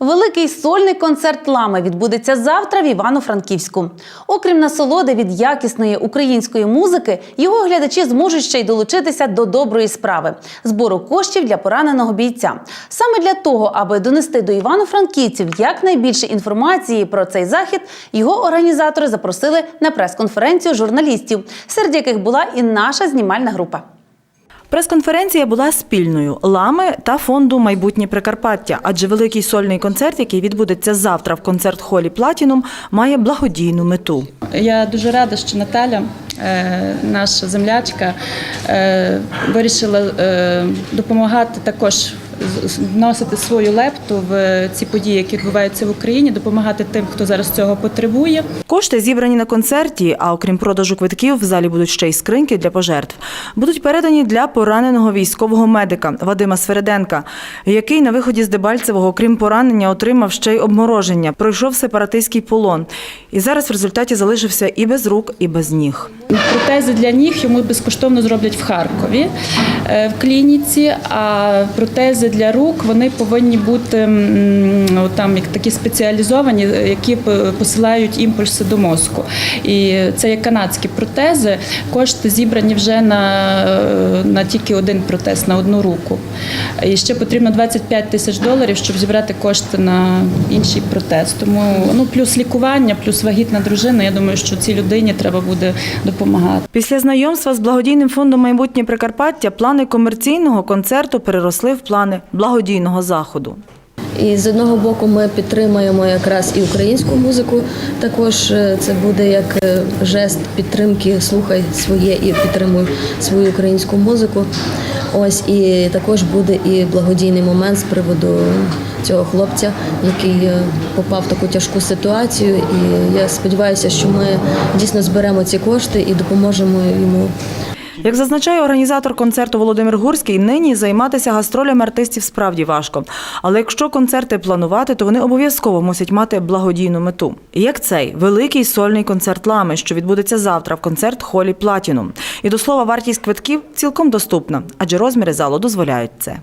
Великий сольний концерт лами відбудеться завтра в Івано-Франківську. Окрім насолоди від якісної української музики, його глядачі зможуть ще й долучитися до доброї справи збору коштів для пораненого бійця. Саме для того, аби донести до івано-франківців якнайбільше інформації про цей захід, його організатори запросили на прес-конференцію журналістів, серед яких була і наша знімальна група. Прес-конференція була спільною лами та фонду Майбутнє Прикарпаття, адже великий сольний концерт, який відбудеться завтра в концерт-холі Платінум, має благодійну мету. Я дуже рада, що Наталя, е, наша землячка, е, вирішила е, допомагати також вносити свою лепту в ці події, які відбуваються в Україні, допомагати тим, хто зараз цього потребує. Кошти зібрані на концерті, а окрім продажу квитків, в залі будуть ще й скриньки для пожертв. Будуть передані для пораненого військового медика Вадима Свереденка, який на виході з Дебальцевого, окрім поранення, отримав ще й обмороження, пройшов сепаратистський полон. І зараз в результаті залишився і без рук, і без ніг. Протези для ніг йому безкоштовно зроблять в Харкові е, в клініці. А протези для рук вони повинні бути там як такі спеціалізовані, які посилають імпульси до мозку. І це є канадські протези. Кошти зібрані вже на, е, на тільки один протез, на одну руку. І ще потрібно 25 тисяч доларів, щоб зібрати кошти на інший протез. Тому ну плюс лікування, плюс вагітна дружина. Я думаю, що цій людині треба буде допомагати. Після знайомства з благодійним фондом Майбутнє Прикарпаття плани комерційного концерту переросли в плани благодійного заходу. І з одного боку ми підтримуємо якраз і українську музику. Також е, це буде як е, жест підтримки Слухай своє і підтримуй свою українську музику. Ось і також буде і благодійний момент з приводу цього хлопця, який е, попав в таку тяжку ситуацію. І я сподіваюся, що ми дійсно зберемо ці кошти і допоможемо йому Як зазначає організатор концерту Володимир Гурський, нині займатися гастролями артистів справді важко. Але якщо концерти планувати, то вони обов'язково мусять мати благодійну мету. Як цей великий сольний концерт лами, що відбудеться завтра в концерт холі Платінум. І до слова, вартість квитків цілком доступна, адже розміри залу дозволяють це.